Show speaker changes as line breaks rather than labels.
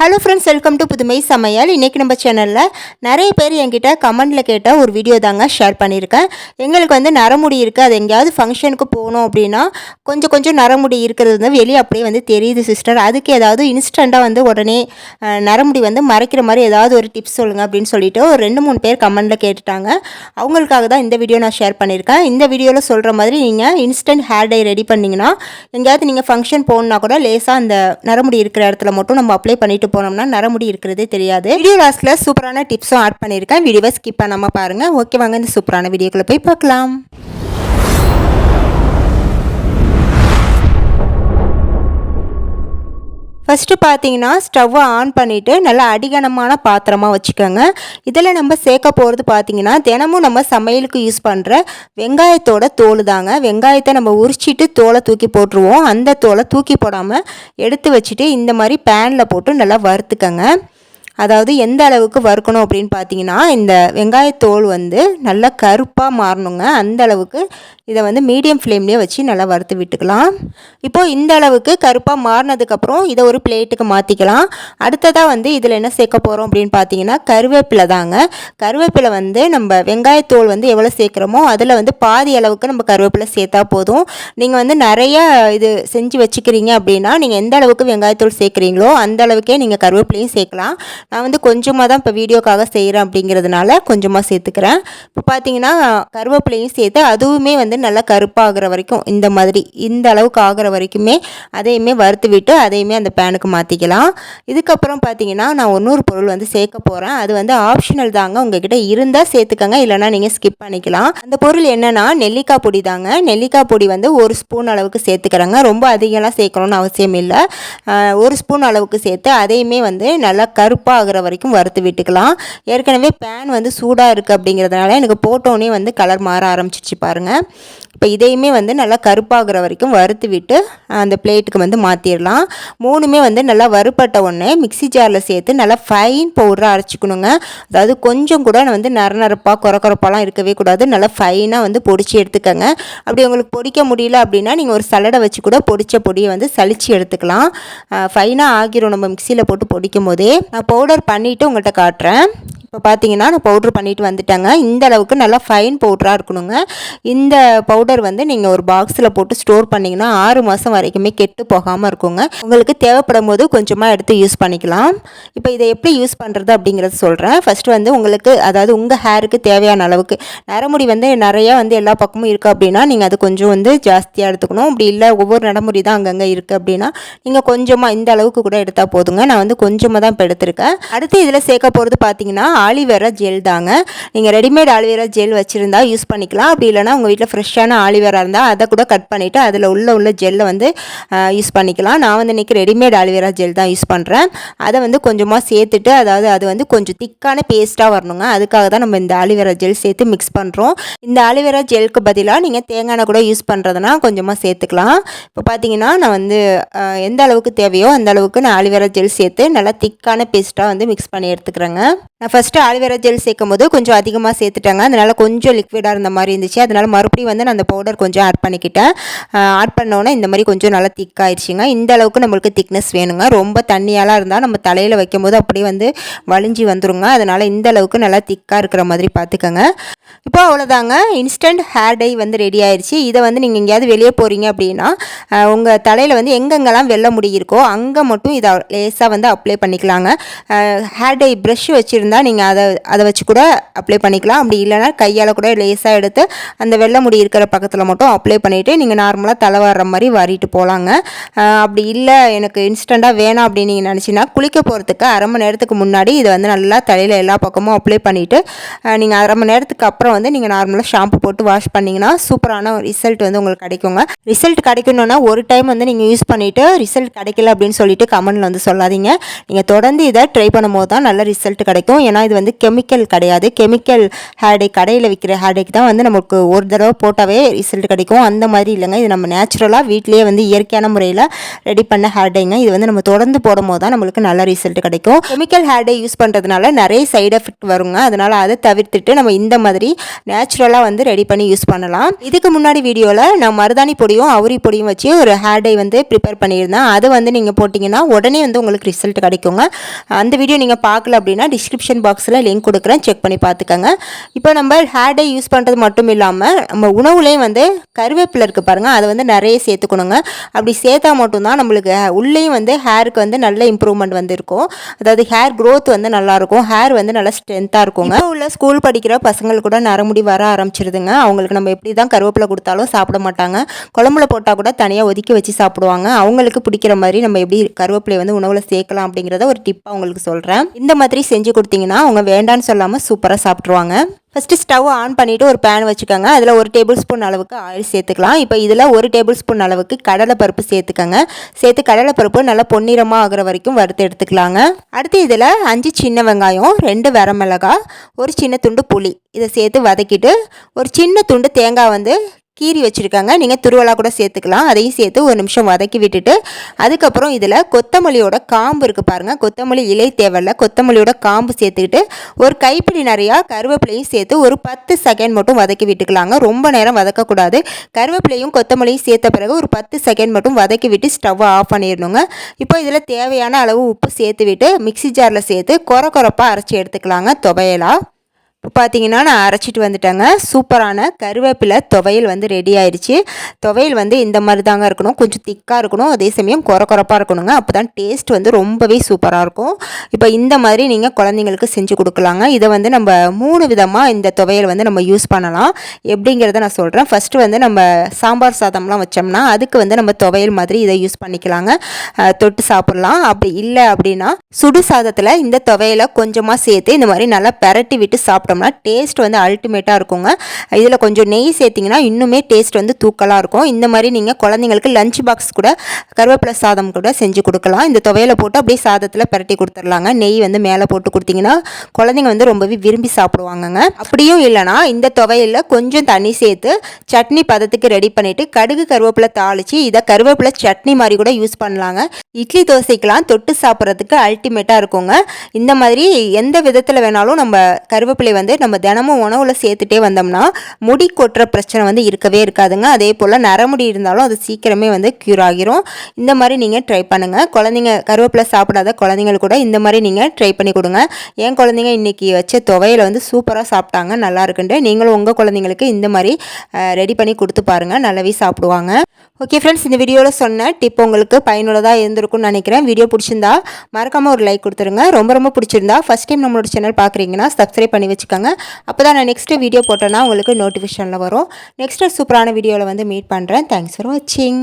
Hello friends welcome to புதுமை சமையல். இன்றைக்கி நம்ம சேனலில் நிறைய பேர் என்கிட்ட கமெண்டில் கேட்ட ஒரு வீடியோ தாங்க ஷேர் பண்ணியிருக்கேன். எங்களுக்கு வந்து நரமுடி இருக்குது அது எங்கேயாவது ஃபங்க்ஷனுக்கு போகணும் அப்படின்னா கொஞ்சம் கொஞ்சம் நரமுடி இருக்கிறது வந்து வெளியே அப்படியே வந்து தெரியுது சிஸ்டர் அதுக்கு ஏதாவது இன்ஸ்டண்ட்டாக வந்து உடனே நரமுடி வந்து மறைக்கிற மாதிரி ஏதாவது ஒரு டிப்ஸ் சொல்லுங்கள் அப்படின்னு சொல்லிட்டு ஒரு ரெண்டு மூணு பேர் கமெண்டில் கேட்டுட்டாங்க. அவங்களுக்காக தான் இந்த வீடியோ நான் ஷேர் பண்ணியிருக்கேன். இந்த வீடியோவில் சொல்கிற மாதிரி நீங்கள் இன்ஸ்டன்ட் ஹேர் டை ரெடி பண்ணிங்கன்னா எங்கேயாவது நீங்கள் ஃபங்க்ஷன் போகணுன்னா கூட லேசாக அந்த நரமுடி இருக்கிற இடத்துல மட்டும் நம்ம அப்ளை பண்ணிட்டு போனோம்னா நரமுடி இருக்கிறதே தெரியாது. வீடியோ லாஸ்ட்டில் சூப்பரான டிப்ஸும் ஆட் பண்ணியிருக்கேன். வீடியோவை ஸ்கிப் பண்ணாமல் பாருங்கள் ஓகே வாங்க இந்த சூப்பரான வீடியோக்குள்ளே போய் பார்க்கலாம். ஃபஸ்ட்டு பார்த்தீங்கன்னா ஸ்டவ்வை ஆன் பண்ணிவிட்டு நல்லா அடிகனமான பாத்திரமாக வச்சுக்கோங்க. இதில் நம்ம சேர்க்க போகிறது பார்த்தீங்கன்னா தினமும் நம்ம சமையலுக்கு யூஸ் பண்ணுற வெங்காயத்தோட தோல் தாங்க. வெங்காயத்தை நம்ம உரிச்சிட்டு தோலை தூக்கி போட்டுருவோம். அந்த தோலை தூக்கி போடாமல் எடுத்து வச்சுட்டு இந்த மாதிரி பேனில் போட்டு நல்லா வறுத்துக்கங்க. அதாவது எந்த அளவுக்கு வறுக்கணும் அப்படின்னு பார்த்தீங்கன்னா இந்த வெங்காயத்தோல் வந்து நல்லா கருப்பாக மாறணுங்க. அந்த அளவுக்கு இதை வந்து மீடியம் ஃப்ளேம்லேயே வச்சு நல்லா வறுத்து விட்டுக்கலாம். இப்போது இந்த அளவுக்கு கருப்பாக மாறினதுக்கப்புறம் இதை ஒரு பிளேட்டுக்கு மாற்றிக்கலாம் அடுத்ததாக வந்து இதில் என்ன சேர்க்க போகிறோம் அப்படின்னு பார்த்தீங்கன்னா கருவேப்பிலை தாங்க. கருவேப்பிலை வந்து நம்ம வெங்காயத்தோல் வந்து எவ்வளோ சேர்க்குறோமோ அதில் வந்து பாதி அளவுக்கு நம்ம கருவேப்பிலை சேர்த்தா போதும். நீங்கள் வந்து நிறைய இது செஞ்சு வச்சுக்கிறீங்க அப்படின்னா நீங்கள் எந்த அளவுக்கு வெங்காயத்தோல் சேர்க்குறீங்களோ அந்த அளவுக்கே நீங்கள் கருவேப்பிலையும் சேர்க்கலாம். நான் வந்து கொஞ்சமாக தான் இப்போ வீடியோக்காக செய்கிறேன் அப்படிங்கிறதுனால கொஞ்சமாக சேர்த்துக்கிறேன். இப்போ பார்த்தீங்கன்னா கருவேப்பிலையும் சேர்த்து அதுவுமே வந்து நல்லா கருப்பாகிற வரைக்கும் இந்த மாதிரி இந்த அளவுக்கு ஆகிற வரைக்குமே அதையுமே வறுத்து விட்டு அதையுமே அந்த பேனுக்கு மாற்றிக்கலாம் இதுக்கப்புறம் பார்த்தீங்கன்னா நான் இன்னொரு பொருள் வந்து சேர்க்க போகிறேன் அது வந்து ஆப்ஷனல் தாங்க. உங்ககிட்ட இருந்தால் சேர்த்துக்கங்க. இல்லைனா நீங்கள் ஸ்கிப் பண்ணிக்கலாம். அந்த பொருள் என்னென்னா நெல்லிக்காய் பொடி தாங்க. நெல்லிக்காய் பொடி வந்து ஒரு ஸ்பூன் அளவுக்கு சேர்த்துக்கிறேங்க. ரொம்ப அதிகம்லாம் சேர்க்கணும்னு அவசியம் இல்லை. ஒரு ஸ்பூன் அளவுக்கு சேர்த்து அதையுமே வந்து நல்லா கருப்பாக ஆகிற வரைக்கும் வறுத்து விட்டுக்கலாம். ஏற்கனவே பேன் வந்து சூடாக இருக்குது அப்படிங்கிறதுனால எனக்கு போட்டோன்னே வந்து கலர் மாற ஆரம்பிச்சிச்சு பாருங்கள் இப்போ இதையுமே வந்து நல்லா கருப்பாகிற வரைக்கும் வறுத்து விட்டு அந்த பிளேட்டுக்கு வந்து மாற்றிடலாம் மூணுமே வந்து நல்லா வறுப்பட்ட ஒன்று மிக்ஸி ஜாரில் சேர்த்து நல்லா ஃபைன் பவுடராக அரைச்சிக்கணுங்க. அதாவது கொஞ்சம் கூட வந்து நர நரப்பாக குறக்குறப்பாலாம் இருக்கவே கூடாது. நல்லா ஃபைனாக வந்து பொடிச்சு எடுத்துக்கோங்க. அப்படி உங்களுக்கு பொடிக்க முடியல அப்படின்னா நீங்கள் ஒரு சலடை வச்சு கூட பொடிச்ச பொடியை வந்து சளிச்சு எடுத்துக்கலாம். ஃபைனாக ஆகிரும். நம்ம மிக்சியில் போட்டு பொடிக்கும் போதே நான் பவுடர் பண்ணிவிட்டு உங்கள்கிட்ட காட்டுறேன். இப்போ பார்த்தீங்கன்னா நான் பவுட்ரு பண்ணிட்டு வந்துட்டேங்க. இந்த அளவுக்கு நல்லா ஃபைன் பவுடராக இருக்கணுங்க. இந்த பவுடர் வந்து நீங்கள் ஒரு பாக்ஸில் போட்டு ஸ்டோர் பண்ணிங்கன்னா ஆறு மாதம் வரைக்குமே கெட்டு போகாமல் இருக்குங்க. உங்களுக்கு தேவைப்படும் போது கொஞ்சமாக எடுத்து யூஸ் பண்ணிக்கலாம். இப்போ இதை எப்படி யூஸ் பண்ணுறது அப்படிங்கிறத சொல்கிறேன் ஃபஸ்ட்டு வந்து உங்களுக்கு அதாவது உங்கள் ஹேருக்கு தேவையான அளவுக்கு. நரமுடி வந்து நிறையா வந்து எல்லா பக்கமும் இருக்குது அப்படின்னா நீங்கள் அது கொஞ்சம் வந்து ஜாஸ்தியாக எடுத்துக்கணும். அப்படி இல்லை ஒவ்வொரு நடைமுறை தான் அங்கங்கே இருக்குது அப்படின்னா நீங்கள் கொஞ்சமாக இந்த அளவுக்கு கூட எடுத்தால் போதுங்க. நான் வந்து கொஞ்சமாக தான் இப்போ எடுத்திருக்கேன். அடுத்து இதில் சேர்க்க போகிறது பார்த்தீங்கன்னா ஆலிவேரா ஜெல் தாங்க. நீங்கள் ரெடிமேட் ஆலிவேரா ஜெல் வச்சுருந்தா யூஸ் பண்ணிக்கலாம். அப்படி இல்லைனா உங்கள் வீட்டில் ஃப்ரெஷ்ஷான ஆலிவேரா இருந்தால் அதை கூட கட் பண்ணிவிட்டு அதில் உள்ள உள்ள ஜெல்லை வந்து யூஸ் பண்ணிக்கலாம். நான் வந்து இன்றைக்கி ரெடிமேட் ஆலிவேரா ஜெல் தான் யூஸ் பண்ணுறேன் அதை வந்து கொஞ்சமாக சேர்த்துட்டு அதாவது அது வந்து கொஞ்சம் திக்கான பேஸ்ட்டாக வரணுங்க. அதுக்காக தான் நம்ம இந்த ஆலிவேரா ஜெல் சேர்த்து மிக்ஸ் பண்ணுறோம் இந்த ஆலிவேரா ஜெல்க்கு பதிலாக நீங்கள் தேங்காய் எண்ணெய் கூட யூஸ் பண்ணுறதுனா கொஞ்சமாக சேர்த்துக்கலாம். இப்போ பார்த்தீங்கன்னா நான் வந்து எந்த அளவுக்கு தேவையோ அந்த அளவுக்கு நான் ஆலிவேரா ஜெல் சேர்த்து நல்லா திக்கான பேஸ்ட்டாக வந்து மிக்ஸ் பண்ணி எடுத்துக்கிறேங்க. நான் ஃபஸ்ட்டு ஆலிவேரா ஜெல் சேர்க்கும் போது கொஞ்சம் அதிகமாக சேர்த்துட்டாங்க. அதனால் கொஞ்சம் லிக்விடாக இருந்த மாதிரி இருந்துச்சு. அதனால் மறுபடியும் வந்து நான் அந்த பவுடர் கொஞ்சம் ஆட் பண்ணிக்கிட்டேன். ஆட் பண்ணோன்னே இந்த மாதிரி கொஞ்சம் நல்லா திக்காயிடுச்சுங்க இந்த அளவுக்கு நம்மளுக்கு திக்னஸ் வேணுங்க. ரொம்ப தண்ணியாலாம் இருந்தால் நம்ம தலையில் வைக்கும் போது அப்படியே வந்து வலிஞ்சு வந்துருங்க. அதனால் இந்த அளவுக்கு நல்லா திக்காக இருக்கிற மாதிரி பார்த்துக்கோங்க. இப்போ அவ்வளோதாங்க இன்ஸ்டன்ட் ஹேர் டை வந்து ரெடி ஆயிடுச்சு. இதை வந்து நீங்கள் எங்கேயாவது வெளியே போகிறீங்க அப்படின்னா உங்கள் தலையில் வந்து எங்கெங்கெல்லாம் வெள்ள முடி இருக்கோ அங்கே மட்டும் இதை லேசாக வந்து அப்ளை பண்ணிக்கலாங்க. ஹேர் டை ப்ரஷ் வச்சுருந்தா நீங்கள் அதை அதை வச்சு கூட அப்ளை பண்ணிக்கலாம். அப்படி இல்லைன்னா கையால் கூட லேசாக எடுத்து அந்த வெள்ளை முடி இருக்கிற பக்கத்தில் மட்டும் அப்ளை பண்ணிவிட்டு நீங்கள் நார்மலாக தலை வர்ற மாதிரி வாரிட்டு போகலாங்க அப்படி இல்லை எனக்கு இன்ஸ்டண்ட்டாக வேணாம் அப்படின்னு நீங்கள் நினச்சின்னா குளிக்க போகிறதுக்கு அரை மணி நேரத்துக்கு முன்னாடி இதை வந்து நல்லா தலையில் எல்லா பக்கமும் அப்ளை பண்ணிவிட்டு நீங்கள் அரை மணி நேரத்துக்கு அப்புறம் வந்து நீங்கள் நார்மலாக ஷாம்பு போட்டு வாஷ் பண்ணிங்கன்னா சூப்பரான ரிசல்ட் வந்து உங்களுக்கு கிடைக்குங்க. ரிசல்ட் கிடைக்கணுன்னா ஒரு டைம் வந்து நீங்கள் யூஸ் பண்ணிவிட்டு ரிசல்ட் கிடைக்கல அப்படின்னு சொல்லிட்டு கமெண்டில் வந்து சொல்லாதீங்க. நீங்கள் தொடர்ந்து இதை ட்ரை பண்ணும்போது தான் நல்ல ரிசல்ட் கிடைக்கும். ஏன்னா இது வந்து கெமிக்கல் கிடையாது. கெமிக்கல் ஹேர் கடையில் விற்கிற ஹேர் தான் வந்து நமக்கு ஒரு தடவை போட்டாவே ரிசல்ட் கிடைக்கும். அந்த மாதிரி இல்லைங்க. இது நம்ம நேச்சுரலாக வீட்டிலேயே வந்து இயற்கையான முறையில் ரெடி பண்ண ஹேர்டேங்க இது வந்து நம்ம தொடர்ந்து போடும் போது தான் நம்மளுக்கு நல்ல ரிசல்ட் கிடைக்கும். கெமிக்கல் ஹேர்டே யூஸ் பண்ணுறதுனால நிறைய சைடு எஃபெக்ட் வருங்க. அதனால் அதை தவிர்த்துட்டு நம்ம இந்த மாதிரி நேச்சுரலாக வந்து ரெடி பண்ணி யூஸ் பண்ணலாம். இதுக்கு முன்னாடி வீடியோவில் நான் மருதாணி பொடியும் அவுரி பொடியும் வச்சு ஒரு ஹேர்டை வந்து ப்ரிப்பேர் பண்ணியிருந்தேன். அது வந்து நீங்கள் போட்டிங்கன்னா உடனே வந்து உங்களுக்கு ரிசல்ட் கிடைக்குங்க. அந்த வீடியோ நீங்கள் பார்க்கல அப்படின்னா டிஸ்கிரிப்ஷன் பாக்ஸில் லிங்க் கொடுக்குறேன். செக் பண்ணி பார்த்துக்கோங்க. இப்போ நம்ம ஹேர்டே யூஸ் பண்ணுறது மட்டும் இல்லாமல் நம்ம உணவுலேயும் வந்து கருவேப்பிலை இருக்குது பாருங்கள் அதை வந்து நிறைய சேர்த்துக்கணுங்க. அப்படி சேர்த்தா மட்டும்தான் நம்மளுக்கு உள்ளேயும் வந்து ஹேருக்கு வந்து நல்ல இம்ப்ரூவ்மெண்ட் வந்து இருக்கும் அதாவது ஹேர் க்ரோத் வந்து நல்லாயிருக்கும் ஹேர் வந்து நல்லா ஸ்ட்ரென்த்தாக இருக்குங்க. இப்போ உள்ள ஸ்கூல் படிக்கிற பசங்களுக்கு கூட நரமுடி வர ஆரம்பிச்சிருதுங்க. அவங்களுக்கு நம்ம எப்படி தான் கருவேப்பிலை கொடுத்தாலும் சாப்பிட மாட்டாங்க. குழம்புல போட்டால் கூட தனியாக ஒதுக்கி வச்சு சாப்பிடுவாங்க. அவங்களுக்கு பிடிக்கிற மாதிரி நம்ம எப்படி கருவேப்பிலை வந்து உணவில் சேர்க்கலாம் அப்படிங்கிறத ஒரு டிப்பாக உங்களுக்கு சொல்கிறேன் இந்த மாதிரி செஞ்சு கொடுத்தீங்கன்னா அவங்க வேண்டான்னு சொல்லாமல் சூப்பராக சாப்பிட்ருவாங்க ஃபஸ்ட்டு ஸ்டவ் ஆன் பண்ணிவிட்டு ஒரு பேன் வச்சுக்கோங்க. அதில் ஒரு டேபிள் ஸ்பூன் அளவுக்கு ஆயில் சேர்த்துக்கலாம். இப்போ இதில் ஒரு டேபிள் ஸ்பூன் அளவுக்கு கடலைப்பருப்பு சேர்த்துக்கோங்க. சேர்த்து கடலைப்பருப்பு நல்லா பொன்னிறமாக ஆகிற வரைக்கும் வறுத்து எடுத்துக்கலாங்க. அடுத்து இதில் அஞ்சு சின்ன வெங்காயம் ரெண்டு வரமிளகாய் ஒரு சின்ன துண்டு புளி. இதை சேர்த்து வதக்கிட்டு ஒரு சின்ன துண்டு தேங்காய் வந்து கீரி வச்சுருக்காங்க. நீங்கள் துருவலாக கூட சேர்த்துக்கலாம். அதையும் சேர்த்து ஒரு நிமிஷம் வதக்கி விட்டுட்டு அதுக்கப்புறம் இதில் கொத்தமல்லியோட காம்பு இருக்குது பாருங்கள் கொத்தமல்லி இலை தேவையில்ல. கொத்தமல்லியோட காம்பு சேர்த்துக்கிட்டு ஒரு கைப்பிடி நிறையா கருவேப்பிலையும் சேர்த்து ஒரு பத்து செகண்ட் மட்டும் வதக்கி விட்டுக்கலாங்க. ரொம்ப நேரம் வதக்கக்கூடாது. கருவேப்பிலையும் கொத்தமல்லியும் சேர்த்த பிறகு ஒரு பத்து செகண்ட் மட்டும் வதக்கி விட்டு ஸ்டவ்வை ஆஃப் பண்ணிடணுங்க. இப்போ இதில் தேவையான அளவு உப்பு சேர்த்து விட்டு மிக்சி ஜாரில் சேர்த்து குறை கொரப்பாக அரைச்சி எடுத்துக்கலாங்க. துவையலாக இப்போ பார்த்தீங்கன்னா நான் அரைச்சிட்டு வந்துட்டேங்க. சூப்பரான கருவேப்பிலை துவையல் வந்து ரெடி ஆயிடுச்சு. துவையல் வந்து இந்த மாதிரி தாங்க இருக்கணும். கொஞ்சம் திக்காக இருக்கணும். அதே சமயம் குறை குறப்பாக இருக்கணுங்க. அப்போ தான் டேஸ்ட் வந்து ரொம்பவே சூப்பராக இருக்கும். இப்போ இந்த மாதிரி நீங்கள் குழந்தைங்களுக்கு செஞ்சு கொடுக்கலாங்க. இதை வந்து நம்ம மூணு விதமாக இந்த துவையல் வந்து நம்ம யூஸ் பண்ணலாம். எப்படிங்கிறத நான் சொல்கிறேன் ஃபஸ்ட்டு வந்து நம்ம சாம்பார் சாதம்லாம் வச்சோம்னா அதுக்கு வந்து நம்ம துவையல் மாதிரி இதை யூஸ் பண்ணிக்கலாங்க. தொட்டு சாப்பிட்லாம். அப்படி இல்லை அப்படின்னா சுடு சாதத்தில் இந்த துவையலை கொஞ்சமாக சேர்த்து இந்த மாதிரி நல்லா பெரட்டி விட்டு சாப்பிட்டு சாப்பிட்டோம்னா டேஸ்ட் வந்து அல்டிமேட்டாக இருக்குங்க. இதில் கொஞ்சம் நெய் சேர்த்திங்கன்னா இன்னுமே டேஸ்ட் வந்து தூக்கலாக இருக்கும். இந்த மாதிரி நீங்கள் குழந்தைங்களுக்கு லஞ்ச் பாக்ஸ் கூட கருவேப்பிலை சாதம் கூட செஞ்சு கொடுக்கலாம். இந்த துவையில போட்டு அப்படியே சாதத்தில் பரட்டி கொடுத்துர்லாங்க நெய் வந்து மேலே போட்டு கொடுத்தீங்கன்னா குழந்தைங்க வந்து ரொம்பவே விரும்பி சாப்பிடுவாங்கங்க. அப்படியும் இல்லைனா இந்த துவையில் கொஞ்சம் தண்ணி சேர்த்து சட்னி பதத்துக்கு ரெடி பண்ணிவிட்டு கடுகு கருவேப்பிலை தாளித்து இதை கருவேப்பிலை சட்னி மாதிரி கூட யூஸ் பண்ணலாங்க. இட்லி தோசைக்கெலாம் தொட்டு சாப்பிட்றதுக்கு அல்டிமேட்டாக இருக்குங்க. இந்த மாதிரி எந்த விதத்தில் வேணாலும் நம்ம கருவேப்பிலை வந்து நம்ம தினமும் உணவில் சேர்த்துட்டே வந்தோம்னா முடி கொட்டுற பிரச்சனை வந்து இருக்கவே இருக்காதுங்க. அதே போல் நரமுடி இருந்தாலும் அது சீக்கிரமே வந்து க்யூர் ஆகிரும். இந்த மாதிரி நீங்கள் ட்ரை பண்ணுங்கள் குழந்தைங்க கருவேப்பிலை சாப்பிடாத குழந்தைங்களுக்கு கூட இந்த மாதிரி நீங்கள் ட்ரை பண்ணி கொடுங்க. என் குழந்தைங்க இன்றைக்கி வச்ச துவையில் வந்து சூப்பராக சாப்பிட்டாங்க. நல்லா இருக்குன்ட்டு நீங்களும் உங்கள் குழந்தைங்களுக்கு இந்த மாதிரி ரெடி பண்ணி கொடுத்து பாருங்கள் நல்லாவே சாப்பிடுவாங்க. ஓகே ஃப்ரெண்ட்ஸ் இந்த வீடியோவில் சொன்ன டிப் உங்களுக்கு பயனுள்ளதாக இருந்திருக்கும்னு நினைக்கிறேன். வீடியோ பிடிச்சிருந்தா மறக்காமல் ஒரு லைக் கொடுத்துருங்க. ரொம்ப ரொம்ப பிடிச்சிருந்தா ஃபஸ்ட் டைம் நம்மளோட சேனல் பார்க்குறீங்கன்னா சப்ஸ்கிரைப் பண்ணி வச்சுக்கோங்க அப்போ தான் நான் நெக்ஸ்ட்டு வீடியோ போட்டேன்னா உங்களுக்கு நோட்டிஃபிகேஷனில் வரும். நெக்ஸ்ட்டு சூப்பரான வீடியோவில் வந்து மீட் பண்ணுறேன் தேங்க்ஸ் ஃபார் வாட்சிங்